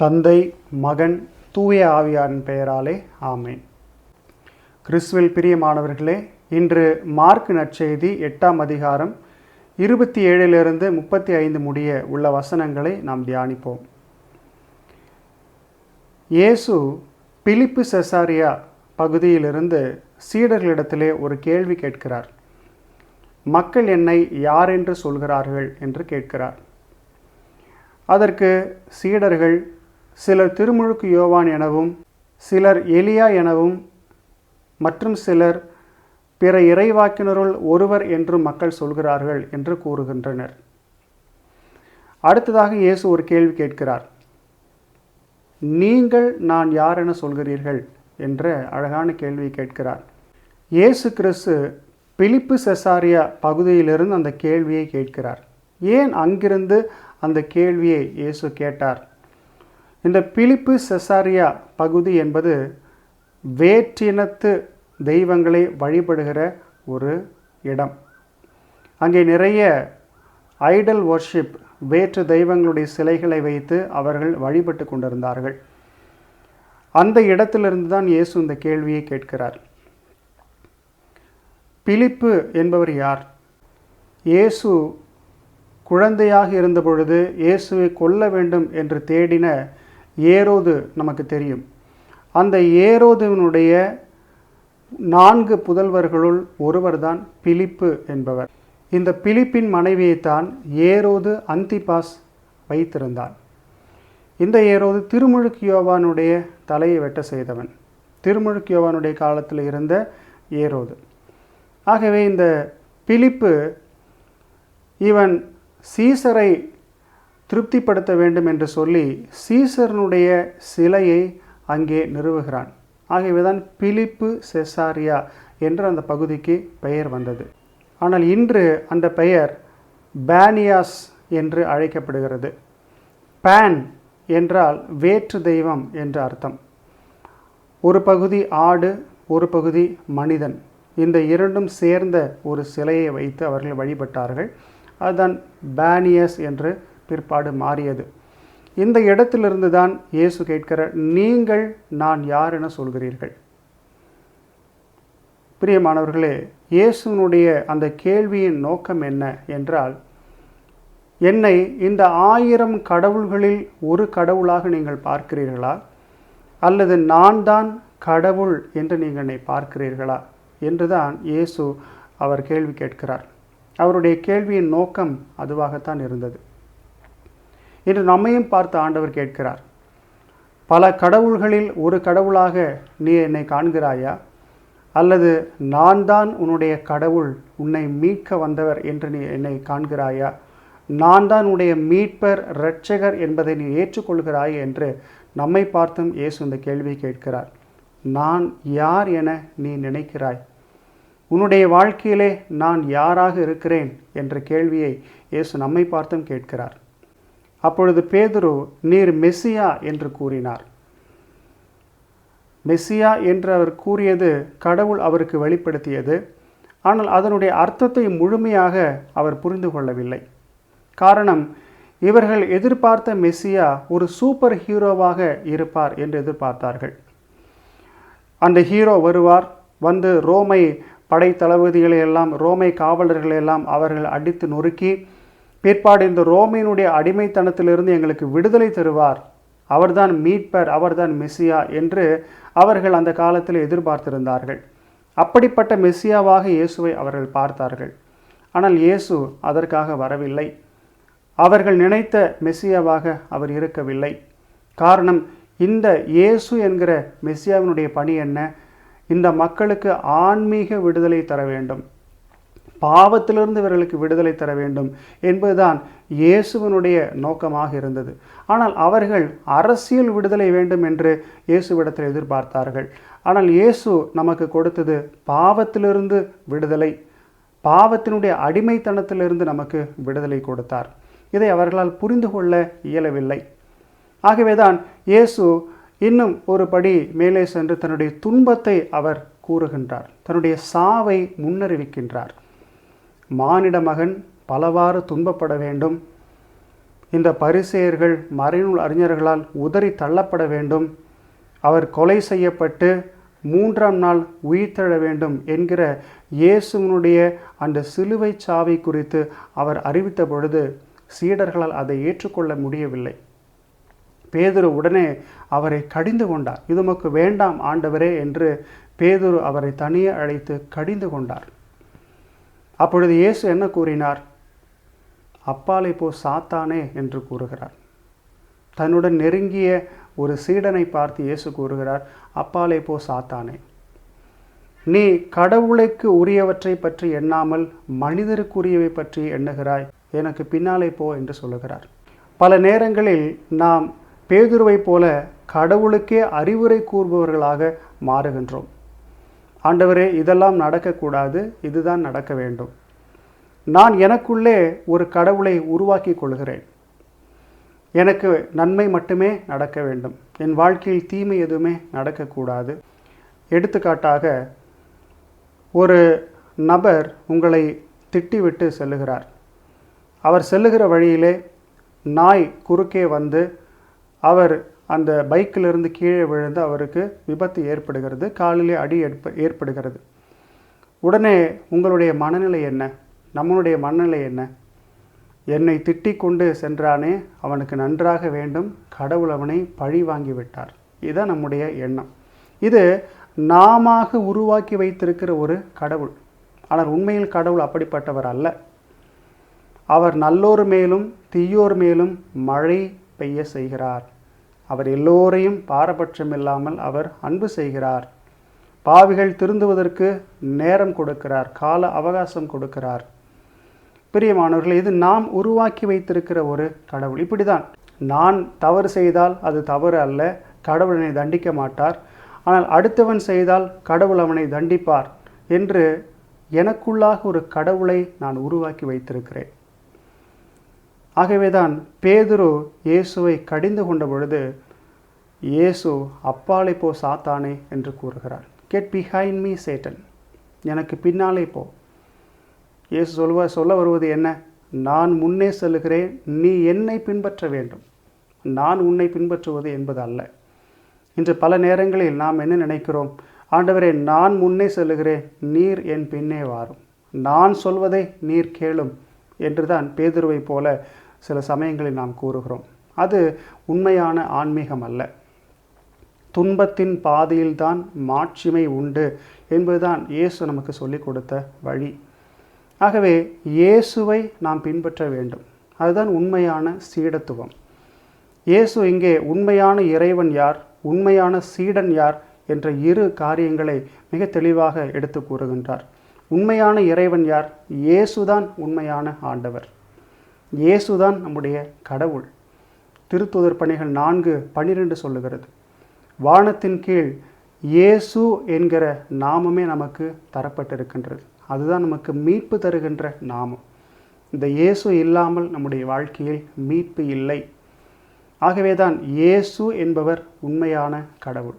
தந்தை மகன் தூய ஆவியாரின் பெயராலே ஆமேன். கிறிஸ்துவில் பிரியமானவர்களே இன்று மார்க் நற்செய்தி எட்டாம் அதிகாரம் இருபத்தி ஏழிலிருந்து முப்பத்தி ஐந்து முடிய உள்ள வசனங்களை நாம் தியானிப்போம். இயேசு பிலிப்பு செசாரியா பகுதியிலிருந்து சீடர்களிடத்திலே ஒரு கேள்வி கேட்கிறார். மக்கள் என்னை யார் என்று சொல்கிறார்கள் என்று கேட்கிறார். அதற்கு சீடர்கள் சிலர் திருமுழுக்கு யோவான் எனவும் சிலர் எலியா எனவும் மற்றும் சிலர் பிற இறைவாக்கினருள் ஒருவர் என்று மக்கள் சொல்கிறார்கள் என்று கூறுகின்றனர். அடுத்ததாக இயேசு ஒரு கேள்வி கேட்கிறார். நீங்கள் நான் யார் என சொல்கிறீர்கள்? என்ற அழகான கேள்வி கேட்கிறார். இயேசு கிறிஸ்து பிலிப்பு செசாரியா பகுதியிலிருந்து அந்த கேள்வியை கேட்கிறார். ஏன் அங்கிருந்து அந்த கேள்வியை இயேசு கேட்டார்? இந்த பிலிப்பு செசாரியா பகுதி என்பது வேற்றினத்து தெய்வங்களை வழிபடுகிற ஒரு இடம். அங்கே நிறைய ஐடல் ஒர்ஷிப் வேற்று தெய்வங்களுடைய சிலைகளை வைத்து அவர்கள் வழிபட்டு கொண்டிருந்தார்கள். அந்த இடத்திலிருந்து தான் இயேசு இந்த கேள்வியை கேட்கிறார். பிலிப்பு என்பவர் யார்? இயேசு குழந்தையாக இருந்த பொழுது இயேசுவை கொல்ல வேண்டும் என்று தேடின ஏரோது நமக்கு தெரியும். அந்த ஏரோதுவினுடைய நான்கு புதல்வர்களுள் ஒருவர்தான் பிலிப்பு என்பவர். இந்த பிலிப்பின் மனைவியைத்தான் ஏரோது அந்திபாஸ் வைத்திருந்தான் இந்த ஏரோது திருமுழுக்கு யோவானுடைய தலையை வெட்ட செய்தவன். திருமுழுக்கு யோவானுடைய காலத்தில் இருந்த ஏரோது. ஆகவே இந்த பிலிப்பு இவன் சீசரை திருப்திப்படுத்த வேண்டும் என்று சொல்லி சீசரனுடைய சிலையை அங்கே நிறுவுகிறான். ஆகவேதான் பிலிப்பு செசாரியா என்று அந்த பகுதிக்கு பெயர் வந்தது. ஆனால் இன்று அந்த பெயர் பேனியாஸ் என்று அழைக்கப்படுகிறது. பேன் என்றால் வேற்று தெய்வம் என்று அர்த்தம். ஒரு பகுதி ஆடு ஒரு பகுதி மனிதன். இந்த இரண்டும் சேர்ந்த ஒரு சிலையை வைத்து அவர்கள் வழிபட்டார்கள். அதுதான் பேனியஸ் என்று பிற்பாடு மாறியது. இந்த இடத்திலிருந்து தான் இயேசு கேட்கிற நீங்கள் நான் யார் என சொல்கிறீர்கள். பிரியமானவர்களே இயேசுனுடைய அந்த கேள்வியின் நோக்கம் என்ன என்றால் என்னை இந்த ஆயிரம் கடவுள்களில் ஒரு கடவுளாக நீங்கள் பார்க்கிறீர்களா? அல்லது நான் தான் கடவுள் என்று நீங்கள் என்னை பார்க்கிறீர்களா? என்றுதான் இயேசு அவர் கேள்வி கேட்கிறார். அவருடைய கேள்வியின் நோக்கம் அதுவாகத்தான் இருந்தது. என்று நம்மையும் பார்த்து ஆண்டவர் கேட்கிறார். பல கடவுள்களில் ஒரு கடவுளாக நீ என்னை காண்கிறாயா? அல்லது நான் தான் உன்னுடைய கடவுள் உன்னை மீட்க வந்தவர் என்று நீ என்னை காண்கிறாயா? நான் தான் உன்னுடைய மீட்பர் இரட்சகர் என்பதை நீ ஏற்றுக்கொள்கிறாய் என்று நம்மை பார்த்தும் இயேசு இந்த கேள்வி கேட்கிறார். நான் யார் என நீ நினைக்கிறாய்? உன்னுடைய வாழ்க்கையிலே நான் யாராக இருக்கிறேன்? என்ற கேள்வியை இயேசு நம்மை பார்த்தும் கேட்கிறார். அப்பொழுது பேதுரு நீர் மெஸ்ஸியா என்று கூறினார். மெஸ்ஸியா என்று அவர் கூறியது கடவுள் அவருக்கு வெளிப்படுத்தியது. ஆனால் அதனுடைய அர்த்தத்தை முழுமையாக அவர் புரிந்து கொள்ளவில்லை. காரணம் இவர்கள் எதிர்பார்த்த மெஸ்ஸியா ஒரு சூப்பர் ஹீரோவாக இருப்பார் என்று எதிர்பார்த்தார்கள். அந்த ஹீரோ வருவார். வந்து ரோமை படை தளபதிகளை எல்லாம் ரோமை காவலர்களை எல்லாம் அவர்கள் அடித்து நொறுக்கி பிற்பாடு இந்த ரோமையினுடைய அடிமைத்தனத்திலிருந்து எங்களுக்கு விடுதலை தருவார். அவர்தான் மீட்பர் அவர்தான் மெஸ்ஸியா என்று அவர்கள் அந்த காலத்தில் எதிர்பார்த்திருந்தார்கள். அப்படிப்பட்ட மெஸ்ஸியாவாக இயேசுவை அவர்கள் பார்த்தார்கள். ஆனால் இயேசு அதற்காக வரவில்லை. அவர்கள் நினைத்த மெஸ்ஸியாவாக அவர் இருக்கவில்லை. காரணம் இந்த இயேசு என்கிற மெஸ்ஸியாவினுடைய பணி என்ன? இந்த மக்களுக்கு ஆன்மீக விடுதலை தர வேண்டும். பாவத்திலிருந்து இவர்களுக்கு விடுதலை தர வேண்டும் என்பதுதான் இயேசுவனுடைய நோக்கமாக இருந்தது. ஆனால் அவர்கள் அரசியல் விடுதலை வேண்டும் என்று இயேசுவிடத்தில் எதிர்பார்த்தார்கள். ஆனால் இயேசு நமக்கு கொடுத்தது பாவத்திலிருந்து விடுதலை பாவத்தினுடைய அடிமைத்தனத்திலிருந்து நமக்கு விடுதலை கொடுத்தார். இதை அவர்களால் புரிந்து கொள்ள இயலவில்லை. ஆகவேதான் இயேசு இன்னும் ஒரு படி மேலே சென்று தன்னுடைய துன்பத்தை அவர் கூறுகின்றார் தன்னுடைய சாவை முன்னறிவிக்கின்றார். மானிட மகன் பலவாறு துன்பப்பட வேண்டும். இந்த பரிசெயர்கள் மறைநூல் அறிஞர்களால் உதறி தள்ளப்பட வேண்டும். அவர் கொலை செய்யப்பட்டு மூன்றாம் நாள் உயிர்த்தெழ வேண்டும் என்கிற இயேசுவினுடைய அந்த சிலுவை சாவை குறித்து அவர் அறிவித்த பொழுது சீடர்களால் அதை ஏற்றுக்கொள்ள முடியவில்லை. பேதுரு உடனே அவரை கடிந்து கொண்டார். இதுமக்கு வேண்டாம் ஆண்டவரே என்று பேதுரு அவரை தனியே அழைத்து கடிந்து கொண்டார். அப்பொழுது இயேசு என்ன கூறினார்? அப்பாலை போ சாத்தானே என்று கூறுகிறார். தன்னுடன் நெருங்கிய ஒரு சீடனை பார்த்து இயேசு கூறுகிறார் அப்பாலே போ சாத்தானே. நீ கடவுளுக்கு உரியவற்றை பற்றி எண்ணாமல் மனிதருக்குரியவை பற்றி எண்ணுகிறாய். எனக்கு பின்னாலே போ என்று சொல்லுகிறார். பல நேரங்களில் நாம் பேதுருவைப் போல கடவுளுக்கே அறிவுரை கூறுபவர்களாக மாறுகின்றோம். ஆண்டவரே இதெல்லாம் நடக்கக்கூடாது. இதுதான் நடக்க வேண்டும். நான் எனக்குள்ளே ஒரு கடவுளை உருவாக்கி கொள்கிறேன். எனக்கு நன்மை மட்டுமே நடக்க வேண்டும். என் வாழ்க்கையில் தீமை எதுவுமே நடக்கக்கூடாது. எடுத்துக்காட்டாக ஒரு நபர் உங்களை திட்டிவிட்டு செல்லுகிறார். அவர் செல்லுகிற வழியிலே நாய் குறுக்கே வந்து அவர் அந்த பைக்கிலிருந்து கீழே விழுந்து அவருக்கு விபத்து ஏற்படுகிறது. காலிலே அடி ஏற்ப ஏற்படுகிறது. உடனே உங்களுடைய மனநிலை என்ன? நம்மளுடைய மனநிலை என்ன? என்னை திட்டிக் கொண்டு சென்றானே அவனுக்கு நன்றாக வேண்டும். கடவுள் அவனை பழி வாங்கி விட்டார். இதுதான் நம்முடைய எண்ணம். இது நாம உருவாக்கி வைத்திருக்கிற ஒரு கடவுள். ஆனால் உண்மையில் கடவுள் அப்படிப்பட்டவர் அல்ல. அவர் நல்லோர் மேலும் தீயோர் மேலும் மழை பெய்ய செய்கிறார். அவர் எல்லோரையும் பாரபட்சம் இல்லாமல் அவர் அன்பு செய்கிறார். பாவிகள் திருந்துவதற்கு நேரம் கொடுக்கிறார் கால அவகாசம் கொடுக்கிறார். பிரியமானவர்கள் இது நாம் உருவாக்கி வைத்திருக்கிற ஒரு கடவுள். இப்படிதான். நான் தவறு செய்தால் அது தவறு அல்ல கடவுள் என்னை தண்டிக்க மாட்டார். ஆனால் அடுத்தவன் செய்தால் கடவுள் அவனை தண்டிப்பார் என்று எனக்குள்ளாக ஒரு கடவுளை நான் உருவாக்கி வைத்திருக்கிறேன். ஆகவேதான் பேதுரு இயேசுவை கடிந்து கொண்ட பொழுது இயேசு அப்பாலே போ சாத்தானே என்று கூறுகிறார். கெட் பிஹைண்ட் மீ சேட்டன் எனக்கு பின்னாலே போ. இயேசு சொல்வ சொல்ல வருவது என்ன? நான் முன்னே செல்லுகிறேன் நீ என்னை பின்பற்ற வேண்டும். நான் உன்னை பின்பற்றுவது என்பது அல்ல. இன்று பல நேரங்களில் நாம் என்ன நினைக்கிறோம்? ஆண்டவரே நான் முன்னே செல்லுகிறேன் நீர் என் பின்னே வாரும். நான் சொல்வதை நீர் கேளும் என்றுதான் பேதுருவைப் போல சில சமயங்களில் நாம் கூறுகிறோம். அது உண்மையான ஆன்மீகம் அல்ல. துன்பத்தின் பாதையில்தான் மாட்சிமை உண்டு என்பதுதான் இயேசு நமக்கு சொல்லிக் கொடுத்த வழி. ஆகவே இயேசுவை நாம் பின்பற்ற வேண்டும். அதுதான் உண்மையான சீடத்துவம். இயேசு இங்கே உண்மையான இறைவன் யார் உண்மையான சீடன் யார் என்ற இரு காரியங்களை மிக தெளிவாக எடுத்து கூறுகின்றார். உண்மையான இறைவன் யார் இயேசுதான் உண்மையான ஆண்டவர். இயேசுதான் நம்முடைய கடவுள். திருத்துதர் பணிகள் நான்கு பன்னிரெண்டு சொல்லுகிறது. வானத்தின் கீழ் இயேசு என்கிற நாமமே நமக்கு தரப்பட்டிருக்கின்றது. அதுதான் நமக்கு மீட்பு தருகின்ற நாமம். இந்த இயேசு இல்லாமல் நம்முடைய வாழ்க்கையில் மீட்பு இல்லை. ஆகவேதான் இயேசு என்பவர் உண்மையான கடவுள்.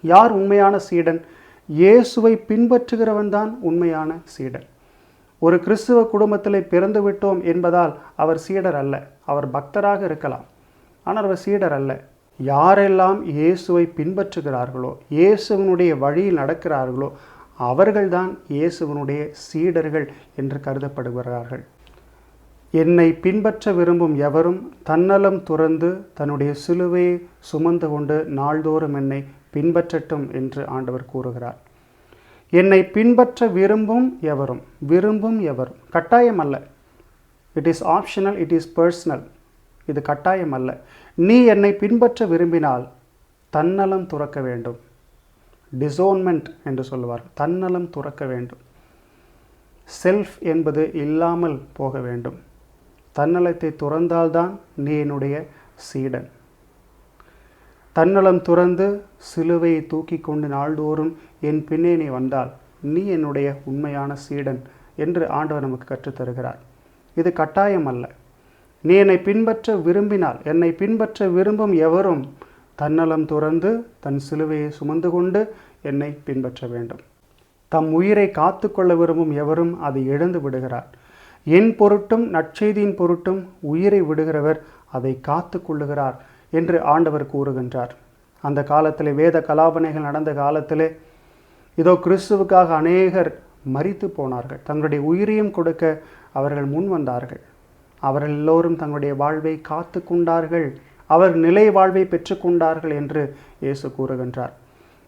யார் உண்மையான சீடன்? இயேசுவை பின்பற்றுகிறவன் தான் உண்மையான சீடன். ஒரு கிறிஸ்துவ குடும்பத்தில் பிறந்து விட்டோம் என்பதால் அவர் சீடர் அல்ல. அவர் பக்தராக இருக்கலாம். ஆனால் அவர் சீடர் அல்ல. யாரெல்லாம் இயேசுவை பின்பற்றுகிறார்களோ இயேசுவனுடைய வழியில் நடக்கிறார்களோ அவர்கள்தான் இயேசுவனுடைய சீடர்கள் என்று கருதப்படுகிறார்கள். என்னை பின்பற்ற விரும்பும் எவரும் தன்னலம் துறந்து தன்னுடைய சிலுவையை சுமந்து கொண்டு நாள்தோறும் என்னை பின்பற்றட்டும் என்று ஆண்டவர் கூறுகிறார். என்னை பின்பற்ற விரும்பும் எவரும் விரும்பும் எவரும்? கட்டாயம் அல்ல it is optional it is personal இது கட்டாயம் அல்ல நீ என்னை பின்பற்ற விரும்பினால் தன்னலம் துறக்க வேண்டும். டிசோன்மெண்ட் என்று சொல்லுவார் தன்னலம் துறக்க வேண்டும். செல்ஃப் என்பது இல்லாமல் போக வேண்டும். தன்னலத்தை துறந்தால்தான் நீ என்னுடைய சீடன். தன்னலம் துறந்து சிலுவையை தூக்கி கொண்டு நாள்தோறும் என் பின்னே நீ வந்தால் நீ என்னுடைய உண்மையான சீடன் என்று ஆண்டவர் நமக்கு கற்றுத்தருகிறார் இது கட்டாயம் அல்ல. நீ என்னை பின்பற்ற விரும்பினால் என்னை பின்பற்ற விரும்பும் எவரும் தன்னலம் துறந்து தன் சிலுவையை சுமந்து கொண்டு என்னை பின்பற்ற வேண்டும். தம் உயிரை காத்து கொள்ள விரும்பும் எவரும் அதை இழந்து விடுகிறார். என் பொருட்டும் நற்செய்தியின் பொருட்டும் உயிரை விடுகிறவர் அதை காத்து கொள்ளுகிறார். என்று ஆண்டவர் கூறுகின்றார். அந்த காலத்தில் வேத கலாபனைகள் நடந்த காலத்திலே இதோ கிறிஸ்துவுக்காக அநேகர் மறித்து போனார்கள். தங்களுடைய உயிரையும் கொடுக்க அவர்கள் முன் வந்தார்கள். அவர்கள் எல்லோரும் தங்களுடைய வாழ்வை காத்து கொண்டார்கள். அவர் நிலை வாழ்வை பெற்றுக்கொண்டார்கள் என்று இயேசு கூறுகின்றார்.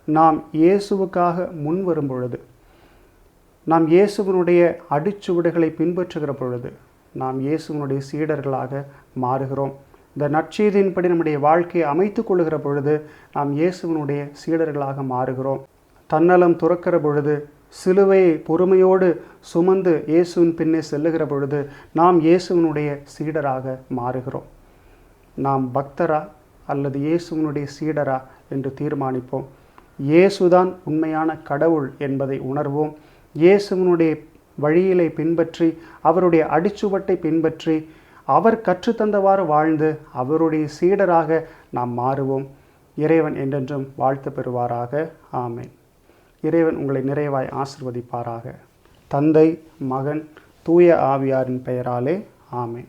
நாம் இயேசுவுக்காக முன் வரும் பொழுது நாம் இயேசுவனுடைய அடிச்சுவடுகளை பின்பற்றுகிற பொழுது நாம் இயேசுவனுடைய சீடர்களாக மாறுகிறோம். இந்த நற்செய்தியின்படி நம்முடைய வாழ்க்கையை அமைத்து கொள்ளுகிற பொழுது நாம் இயேசுவனுடைய சீடர்களாக மாறுகிறோம். தன்னலம் துறக்கிற பொழுது சிலுவையை பொறுமையோடு சுமந்து இயேசுவின் பின்னே செல்லுகிற பொழுது நாம் இயேசுவனுடைய சீடராக மாறுகிறோம். நாம் பக்தரா அல்லது இயேசுவனுடைய சீடரா என்று தீர்மானிப்போம். இயேசுதான் உண்மையான கடவுள் என்பதை உணர்வோம். இயேசுவனுடைய வழியிலை பின்பற்றி அவருடைய அடிச்சுவட்டை பின்பற்றி அவர் கற்றுத்தந்தவாறு வாழ்ந்து அவருடைய சீடராக நாம் மாறுவோம். இறைவன் என்றென்றும் வாழ்த்து பெறுவாராக. ஆமேன். இறைவன் உங்களை நிறைவாய் ஆசிர்வதிப்பாராக. தந்தை மகன் தூய ஆவியாரின் பெயராலே ஆமேன்.